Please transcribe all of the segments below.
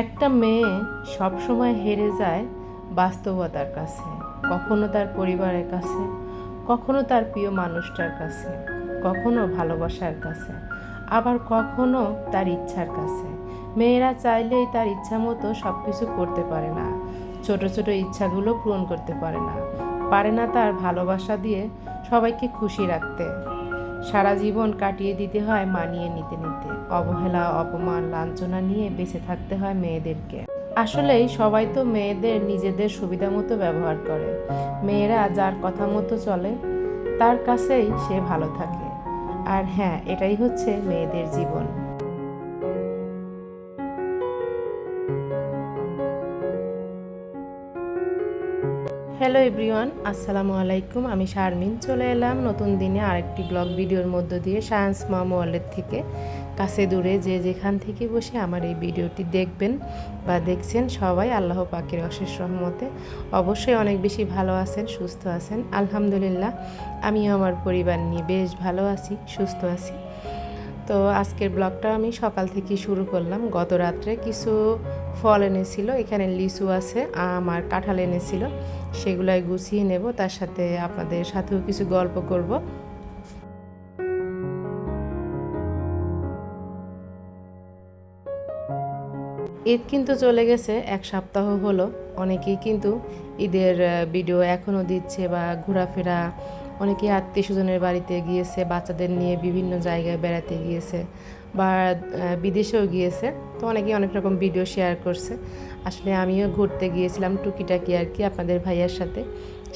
একটা মেয়ে সবসময় হেরে যায় বাস্তবতার কাছে, কখনো তার পরিবারের কাছে, কখনো তার প্রিয় মানুষটার কাছে, কখনো ভালোবাসার কাছে, আবার কখনো তার ইচ্ছার কাছে। মেয়েরা চাইলেই তার ইচ্ছা মতো সব কিছু করতে পারে না, ছোট ছোট ইচ্ছাগুলো পূরণ করতে পারে না। পারে না তার ভালোবাসা দিয়ে সবাইকে খুশি রাখতে। সারা জীবন কাটিয়ে দিতে হয়, মানিয়ে নিতে নিতে। অবহেলা, অপমান, লাঞ্ছনা নিয়ে বেঁচে থাকতে হয় মেয়েদেরকে। আসলেই সবাই তো মেয়েদের নিজেদের সুবিধা মতো ব্যবহার করে। মেয়েরা যার কথা মতো চলে, তার কাছেই সে ভালো থাকে। আর হ্যাঁ এটাই হচ্ছে মেয়েদের জীবন। হ্যালো এভরিওয়ান, আসসালামু আলাইকুম। আমি শারমিন, চলে এলাম নতুন দিনে আরেকটি ব্লগ ভিডিওর মধ্য দিয়ে সায়েন্স মম ওয়ার্ল্ডের থেকে। কাছে দূরে যে যেখান থেকে বসে আমার এই ভিডিওটি দেখবেন বা দেখছেন সবাই আল্লাহ পাকের অশেষ রহমতে অবশ্যই অনেক বেশি ভালো আছেন, সুস্থ আছেন। আলহামদুলিল্লাহ, আমিও আমার পরিবার নিয়ে বেশ ভালো আছি, সুস্থ আছি। তো আজকের ব্লগটা আমি সকাল থেকে শুরু করলাম। গত রাত্রে কিছু ফল এনেছিল, এখানে লিচু আছে, আম আর কাঁঠাল এনেছিল। সেগুলাই গুছিয়ে নেব, তার সাথে আপনাদের সাথেও কিছু গল্প করব। ঈদ কিন্তু চলে গেছে, এক সপ্তাহ হলো। অনেকেই কিন্তু ঈদের ভিডিও এখনও দিচ্ছে বা ঘোরাফেরা। অনেকেই আত্মীয় স্বজনের বাড়িতে গিয়েছে, বাচ্চাদের নিয়ে বিভিন্ন জায়গায় বেড়াতে গিয়েছে। বা বিদেশেও গিয়েছে। তো অনেকেই অনেক রকম ভিডিও শেয়ার করছে। আসলে আমিও ঘুরতে গিয়েছিলাম টুকিটাকি আর কি আপনাদের ভাইয়ার সাথে।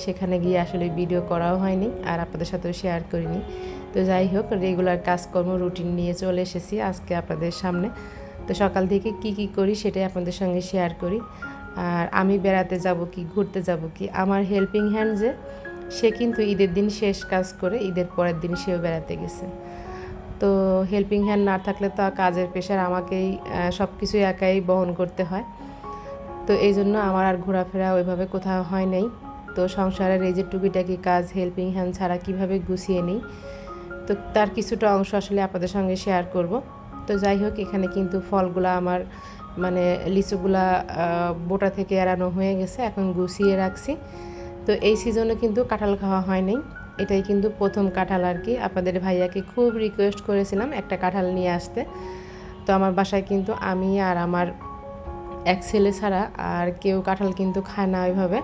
সেখানে গিয়ে আসলে ভিডিও করাও হয়নি আর আপনাদের সাথেও শেয়ার করিনি। তো যাই হোক রেগুলার কাজকর্ম রুটিন নিয়ে চলে এসেছি আজকে আপনাদের সামনে। তো সকাল থেকে কি কি করি সেটাই আপনাদের সঙ্গে শেয়ার করি। আর আমি বেড়াতে যাব কি, ঘুরতে যাব কি, আমার হেল্পিং হ্যান্ড যে, সে কিন্তু ঈদের দিন শেষ কাজ করে, ঈদের পরের দিন সেও বেড়াতে গেছে। তো হেল্পিং হ্যান্ড না থাকলে তো কাজের প্রেশার আমাকেই সব কিছু একাই বহন করতে হয়। তো এই জন্য আমার আর ঘোরাফেরা ওইভাবে কোথাও হয় নাই। তো সংসারের এই যে টুকিটাকি কাজ হেল্পিং হ্যান্ড ছাড়া কীভাবে গুছিয়ে নিই? তো তার কিছুটা অংশ আসলে আপনাদের সঙ্গে শেয়ার করব। তো যাই হোক, এখানে কিন্তু ফলগুলা আমার মানে লিচুগুলা বোটা থেকে এড়ানো হয়ে গেছে, এখন গুছিয়ে রাখছি। তো এই সিজনে কিন্তু কাঁঠাল খাওয়া হয়নি এটাই কিন্তু প্রথম কাঁঠাল আর কি। আপনাদের ভাইয়াকে খুব রিকোয়েস্ট করেছিলাম একটা কাঁঠাল নিয়ে আসতে। তো আমার বাসায় কিন্তু আমি আর আমার এক ছেলে ছাড়া আর কেউ কাঁঠাল কিন্তু খায় না ওইভাবে।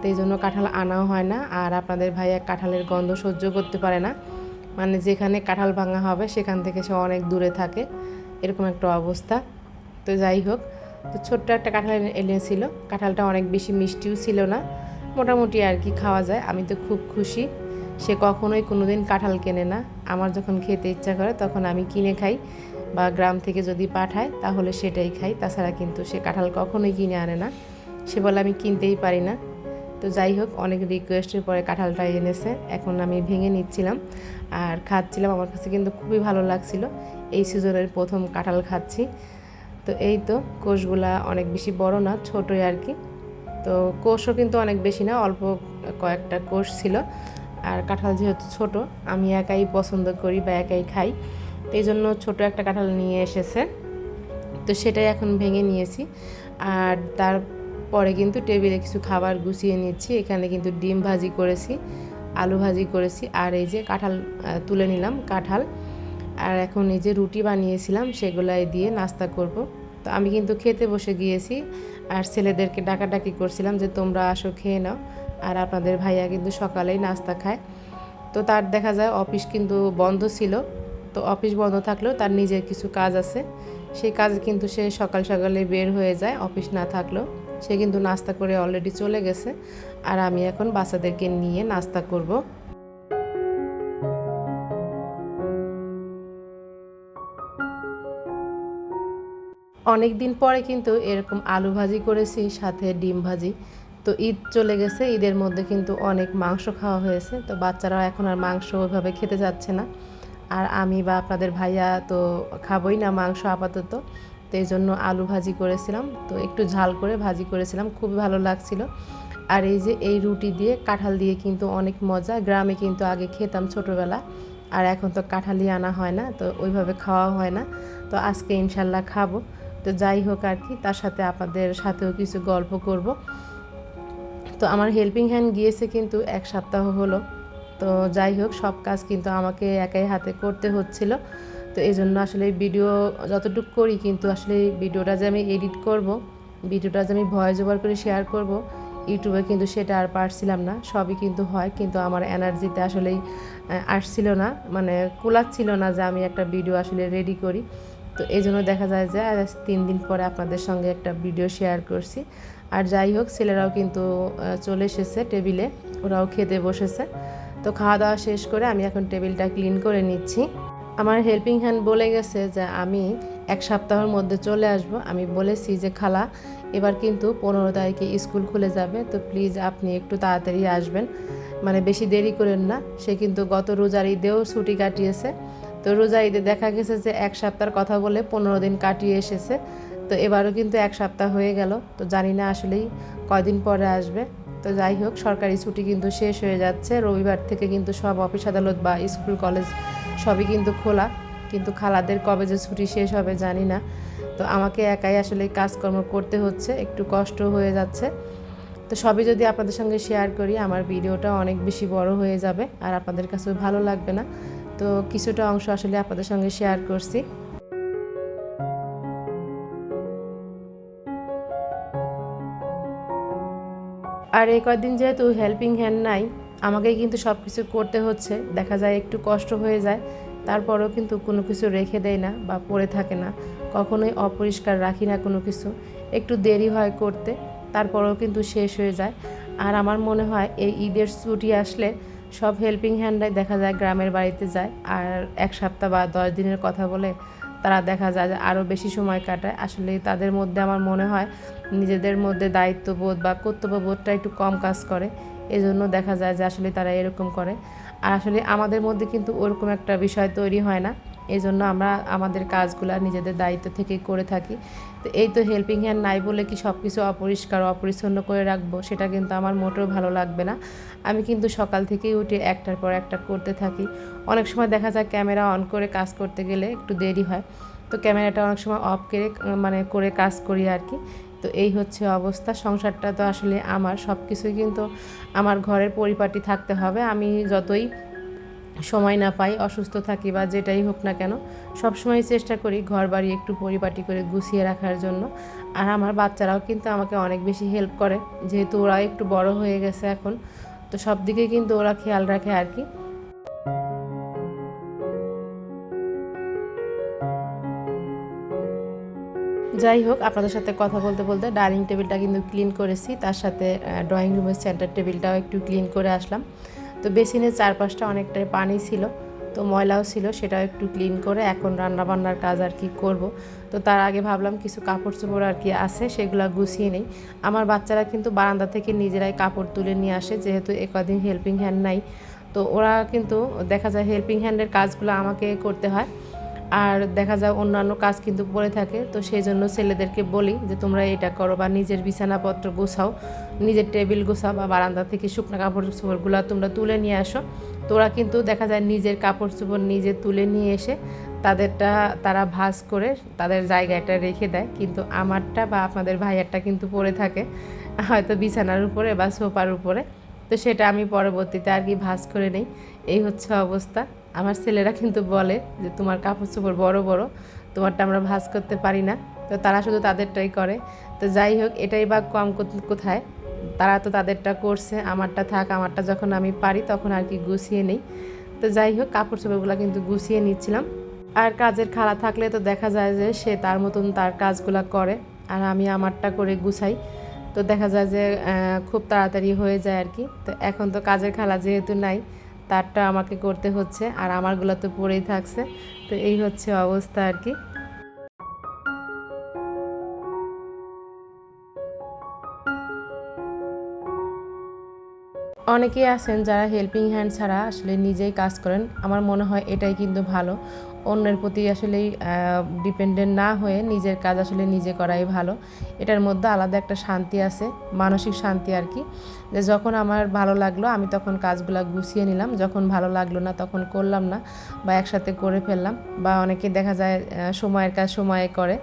তো এই জন্য কাঁঠাল আনাও হয় না আর আপনাদের ভাইয়া কাঁঠালের গন্ধ সহ্য করতে পারে না। মানে যেখানে কাঁঠাল ভাঙা হবে সেখান থেকে সে অনেক দূরে থাকে। এরকম একটা অবস্থা। তো যাই হোক, তো ছোট্ট একটা কাঁঠাল এনেছিল। কাঁঠালটা অনেক বেশি মিষ্টিও ছিল না। মোটামুটি আর কি খাওয়া যায়। আমি তো খুব খুশি। সে কখনোই কোনো দিন কাঁঠাল কেনে না। আমার যখন খেতে ইচ্ছা করে, তখন আমি কিনে খাই বা গ্রাম থেকে যদি পাঠায়, তাহলে সেটাই খাই। তাছাড়া কিন্তু সে কাঁঠাল কখনোই কিনে আনে না। সে বলে, আমি কিনতেই পারি না। তো যাই হোক, অনেক রিকোয়েস্টের পরে কাঁঠালটা এনেছে। এখন আমি ভেঙে নিচ্ছিলাম আর খাচ্ছিলাম। আমার কাছে কিন্তু খুবই ভালো লাগছিল। এই সিজনের প্রথম কাঁঠাল খাচ্ছি। তো এই তো, কোষগুলা অনেক বেশি বড় না, ছোটোই আর কি। তো কোষও কিন্তু অনেক বেশি না, অল্প কয়েকটা কোষ ছিল। আর কাঁঠাল যেহেতু ছোট, আমি একাই পছন্দ করি বা একাই খাই, তো এই জন্য ছোটো একটা কাঁঠাল নিয়ে এসেছে। তো সেটাই এখন ভেঙে নিয়েছি। আর তারপরে কিন্তু টেবিলে কিছু খাবার গুছিয়ে নিচ্ছি। এখানে কিন্তু ডিম ভাজি করেছি, আলু ভাজি করেছি, আর এই যে কাঁঠাল তুলে নিলাম কাঁঠাল। আর এখন এই যে রুটি বানিয়েছিলাম, সেগুলাই দিয়ে নাস্তা করব। তো আমি কিন্তু খেতে বসে গিয়েছি, আর ছেলেদেরকে ডাকাডাকি করছিলাম যে তোমরা আসো খেয়ে নাও। আর আপনাদের ভাইয়া কিন্তু সকালেই নাস্তা খায়। তো তার দেখা যায় অফিস কিন্তু বন্ধ ছিল। তো অফিস বন্ধ থাকলেও তার নিজের কিছু কাজ আছে। সেই কাজে কিন্তু সে সকাল সকালে বের হয়ে যায়, অফিস না থাকলেও। সে কিন্তু নাস্তা করে অলরেডি চলে গেছে। আর আমি এখন বাচ্চাদেরকে নিয়ে নাস্তা করব। অনেক দিন পরে কিন্তু এরকম আলু ভাজি করেছি, সাথে ডিম ভাজি। তো ঈদ চলে গেছে, ঈদের মধ্যে কিন্তু অনেক মাংস খাওয়া হয়েছে। তো বাচ্চারা এখন আর মাংস ওইভাবে খেতে যাচ্ছে না। আর আমি বা আপনাদের ভাইয়া তো খাবই না মাংস আপাতত। তো এই জন্য আলু ভাজি করেছিলাম। তো একটু ঝাল করে ভাজি করেছিলাম খুবই ভালো লাগছিল। আর এই যে এই রুটি দিয়ে কাঁঠাল দিয়ে কিন্তু অনেক মজা। গ্রামে কিন্তু আগে খেতাম ছোটোবেলা, আর এখন তো কাঁঠালি আনা হয় না, তো ওইভাবে খাওয়া হয় না। তো আজকে ইনশাল্লাহ খাব। তো যাই হোক আর কি, তার সাথে আপনাদের সাথেও কিছু গল্প করব। তো আমার হেল্পিং হ্যান্ড গিয়েছে কিন্তু এক সপ্তাহ হলো। তো যাই হোক, সব কাজ কিন্তু আমাকে একাই হাতে করতে হচ্ছিল। তো এই জন্য আসলে ভিডিও যতটুকু করি কিন্তু আসলে ভিডিওটা যে আমি এডিট করব ভিডিওটা যে আমি ভয়েস ওভার করে শেয়ার করব ইউটিউবে কিন্তু সেটা আর পারছিলাম না। সবই কিন্তু হয়, কিন্তু আমার এনার্জিতে আসলেই আসছিল না। মানে কুলাচ্ছিল না যে আমি একটা ভিডিও আসলে রেডি করি। তো এই জন্য দেখা যায় যে তিন দিন পরে আপনাদের সঙ্গে একটা ভিডিও শেয়ার করছি। আর যাই হোক, ছেলেরাও কিন্তু চলে এসেছে টেবিলে। ওরাও খেতে বসেছে। তো খাওয়া দাওয়া শেষ করে আমি এখন টেবিলটা ক্লিন করে নিচ্ছি। আমার হেল্পিং হ্যান্ড বলে গেছে যে, আমি এক সপ্তাহের মধ্যে চলে আসব। আমি বলেছি যে, খালা, এবার কিন্তু পনেরো তারিখে স্কুল খুলে যাবে। তো প্লিজ আপনি একটু তাড়াতাড়ি আসবেন। মানে বেশি দেরি করেন না। সে কিন্তু গত রোজার ঈদেও ছুটি কাটিয়েছে। তো রোজা ঈদে দেখা গেছে যে, এক সপ্তাহের কথা বলে পনেরো দিন কাটিয়ে এসেছে। তো এবারও কিন্তু এক সপ্তাহ হয়ে গেল, তো জানি না আসলেই কয়দিন পরে আসবে। তো যাই হোক, সরকারি ছুটি কিন্তু শেষ হয়ে যাচ্ছে। রবিবার থেকে কিন্তু সব অফিস আদালত বা স্কুল, কলেজ সবই কিন্তু খোলা। কিন্তু খালাদের কবে যে ছুটি শেষ হবে জানি না। তো আমাকে একাই আসলে কাজকর্ম করতে হচ্ছে, একটু কষ্ট হয়ে যাচ্ছে। তো সবই যদি আপনাদের সঙ্গে শেয়ার করি, আমার ভিডিওটা অনেক বেশি বড় হয়ে যাবে আর আপনাদের কাছেও ভালো লাগবে না। তো কিছুটা অংশ আসলে আপনাদের সঙ্গে শেয়ার করছি। আর এই কদিন যেহেতু হেল্পিং হ্যান্ড নাই, আমাকেই কিন্তু সব কিছু করতে হচ্ছে। দেখা যায় একটু কষ্ট হয়ে যায়, তারপরেও কিন্তু কোনো কিছু রেখে দেয় না বা পড়ে থাকে না। কখনোই অপরিষ্কার রাখি না কোনো কিছু। একটু দেরি হয় করতে, তারপরেও কিন্তু শেষ হয়ে যায়। আর আমার মনে হয় এই ঈদের ছুটি আসলে সব হেল্পিং হ্যান্ডাই দেখা যায় গ্রামের বাড়িতে যায়। আর এক সপ্তাহ বা দশ দিনের কথা বলে তারা দেখা যায় যে আরও বেশি সময় কাটায়। আসলে তাদের মধ্যে আমার মনে হয় নিজেদের মধ্যে দায়িত্ববোধ বা কর্তব্যবোধটা একটু কম কাজ করে। এজন্য দেখা যায় যে আসলে তারা এরকম করে। আর আসলে আমাদের মধ্যে কিন্তু ওরকম একটা বিষয় তৈরি হয় না। এই জন্য আমরা আমাদের কাজগুলো নিজেদের দায়িত্ব থেকে করে থাকি। তো এই তো হেল্পিং হ্যান্ড নাই বলে কি সব কিছু অপরিষ্কার, অপরিচ্ছন্ন করে রাখব, সেটা কিন্তু আমার মোটেও ভালো লাগবে না। আমি কিন্তু সকাল থেকেই উঠে একটার পর একটা করতে থাকি। অনেক সময় দেখা যায় ক্যামেরা অন করে কাজ করতে গেলে একটু দেরি হয়। তো ক্যামেরাটা অনেক সময় অফ করে মানে করে কাজ করি আর কি তো এই হচ্ছে অবস্থা। সংসারটা তো আসলে আমার সব কিছুই কিন্তু আমার ঘরের পরিপাটি থাকতে হবে। আমি যতই সময় না পাই, অসুস্থ থাকি বা যেটাই হোক না কেন সবসময় চেষ্টা করি ঘর বাড়ি একটু পরিপাটি করে গুছিয়ে রাখার জন্য। আর আমার বাচ্চারাও কিন্তু আমাকে অনেক বেশি হেল্প করে, যেহেতু ওরা একটু বড় হয়ে গেছে এখন, তো সব দিকে কিন্তু ওরা খেয়াল রাখে আর কি। যাই হোক, আপনাদের সাথে কথা বলতে বলতে ডাইনিং টেবিলটা কিন্তু ক্লিন করেছি, তার সাথে ড্রয়িং রুমের সেন্টার টেবিলটাও একটু ক্লিন করে আসলাম। তো বেসিনের চারপাশটা অনেকটাই পানি ছিল, তো ময়লাও ছিল, সেটাও একটু ক্লিন করে এখন রান্নাবান্নার কাজ আর কি করব। তো তার আগে ভাবলাম কিছু কাপড় চোপড় আর কি আছে, সেগুলো গুছিয়ে নেই। আমার বাচ্চারা কিন্তু বারান্দা থেকে নিজেরাই কাপড় তুলে নিয়ে আসে, যেহেতু একদিন হেল্পিং হ্যান্ড নাই। তো ওরা কিন্তু দেখা যায় হেল্পিং হ্যান্ডের কাজগুলো আমাকে করতে হয়। আর দেখা যায় অন্যান্য কাজ কিন্তু পড়ে থাকে। তো সেই জন্য ছেলেদেরকে বলি যে, তোমরা এটা করো বা নিজের বিছানাপত্র গোছাও, নিজের টেবিল গোছাও বা বারান্দা থেকে শুকনো কাপড় চোপড়গুলো তোমরা তুলে নিয়ে আসো। তোরা কিন্তু দেখা যায় নিজের কাপড় চোপড় নিজে তুলে নিয়ে এসে তাদেরটা, তারা ভাঁজ করে তাদের জায়গাটা রেখে দেয়। কিন্তু আমারটা বা আপনাদের ভাইয়ারটা কিন্তু পড়ে থাকে, হয়তো বিছানার উপরে বা সোফার উপরে। তো সেটা আমি পরবর্তীতে আর কি ভাঁজ করে নেই। এই হচ্ছে অবস্থা। আমার ছেলেরা কিন্তু বলে যে, তোমার কাপড় চোপড় বড় বড়, তোমারটা আমরা ভাঁজ করতে পারি না। তো তারা শুধু তাদেরটাই করে। তো যাই হোক, এটাই বা কম কোথায়? তারা তো তাদেরটা করছে, আমারটা থাক, আমারটা যখন আমি পারি তখন আর কি গুছিয়ে নেই। তো যাই হোক, কাপড় চোপড়গুলো কিন্তু গুছিয়ে নিচ্ছিলাম। আর কাজের খালা থাকলে তো দেখা যায় যে, সে তার মতন তার কাজগুলা করে আর আমি আমারটা করে গুছাই। তো দেখা যায় যে খুব তাড়াতাড়ি হয়ে যায় আর কি। তো এখন তো কাজের খালা যেহেতু নাই তারটা আমাকে করতে হচ্ছে আর আমারগুলো তো পড়েই থাকছে। তো এই হচ্ছে অবস্থা আর কি। অনেকেই আছেন যারা হেল্পিং হ্যান্ড ছাড়া আসলে নিজেই কাজ করেন। আমার মনে হয় এটাই কিন্তু ভালো। অন্যের প্রতি আসলে ডিপেন্ডেন্ট না হয়ে নিজের কাজ আসলে নিজে করাই ভালো। এটার মধ্যে আলাদা একটা শান্তি আছে, মানসিক শান্তি আর কি। যে যখন আমার ভালো লাগল, আমি তখন কাজগুলো গুছিয়ে নিলাম। যখন ভালো লাগল না, তখন করলাম না বা একসাথে করে ফেললাম বা অনেকে দেখা যায় সময়ের কাজ সময়ে করে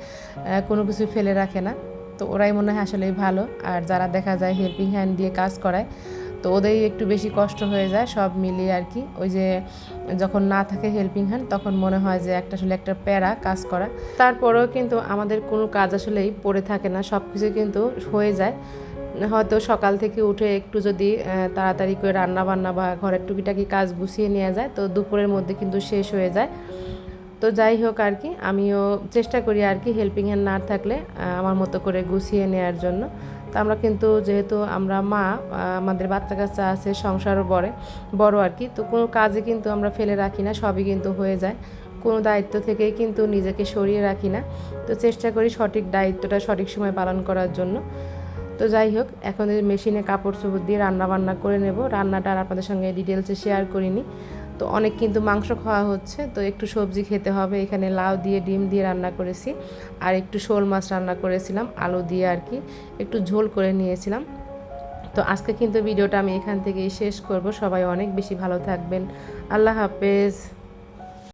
কোনো কিছু ফেলে রাখে না। তো ওরাই মনে হয় আসলেই ভালো। আর যারা দেখা যায় হেল্পিং হ্যান্ড দিয়ে কাজ করায় তো ওদেরই একটু বেশি কষ্ট হয়ে যায়, সব মিলিয়ে আর কি। ওই যে যখন না থাকে হেল্পিং হ্যান্ড তখন মনে হয় যে একটা আসলে একটা প্যারা কাজ করা। তারপরেও কিন্তু আমাদের কোনো কাজ আসলেই পড়ে থাকে না সব কিছু কিন্তু হয়ে যায়। হয়তো সকাল থেকে উঠে একটু যদি তাড়াতাড়ি করে রান্না বান্না বা ঘরের টুকিটাকি কাজ গুছিয়ে নেওয়া যায়, তো দুপুরের মধ্যে কিন্তু শেষ হয়ে যায়। তো যাই হোক আর কি, আমিও চেষ্টা করি আর কি হেল্পিং হ্যান্ড না থাকলে আমার মতো করে গুছিয়ে নেওয়ার জন্য। তো আমরা কিন্তু যেহেতু আমরা মা আমাদের বাচ্চা কাচ্চা আছে, সংসারও বড়ে বড় আর কি, তো কোনো কাজে কিন্তু আমরা ফেলে রাখি না, সবই কিন্তু হয়ে যায়। কোনো দায়িত্ব থেকেই কিন্তু নিজেকে সরিয়ে রাখি না, তো চেষ্টা করি সঠিক দায়িত্বটা সঠিক সময় পালন করার জন্য। তো যাই হোক, এখন মেশিনে কাপড় চোপড় দিয়ে রান্না বান্না করে নেব। রান্নাটা আর আপনাদের সঙ্গে ডিটেলসে শেয়ার করিনি। তো অনেক কিন্তু মাংস খাওয়া হচ্ছে। তো একটু সবজি খেতে হবে। এখানে লাউ দিয়ে, ডিম দিয়ে রান্না করেছি। আর একটু শোল মাছ রান্না করেছিলাম, আলু দিয়ে আর কি। একটু ঝোল করে নিয়েছিলাম। তো আজকে কিন্তু ভিডিওটা আমি এখান থেকেই শেষ করব। সবাই অনেক বেশি ভালো থাকবেন। আল্লাহ হাফেজ।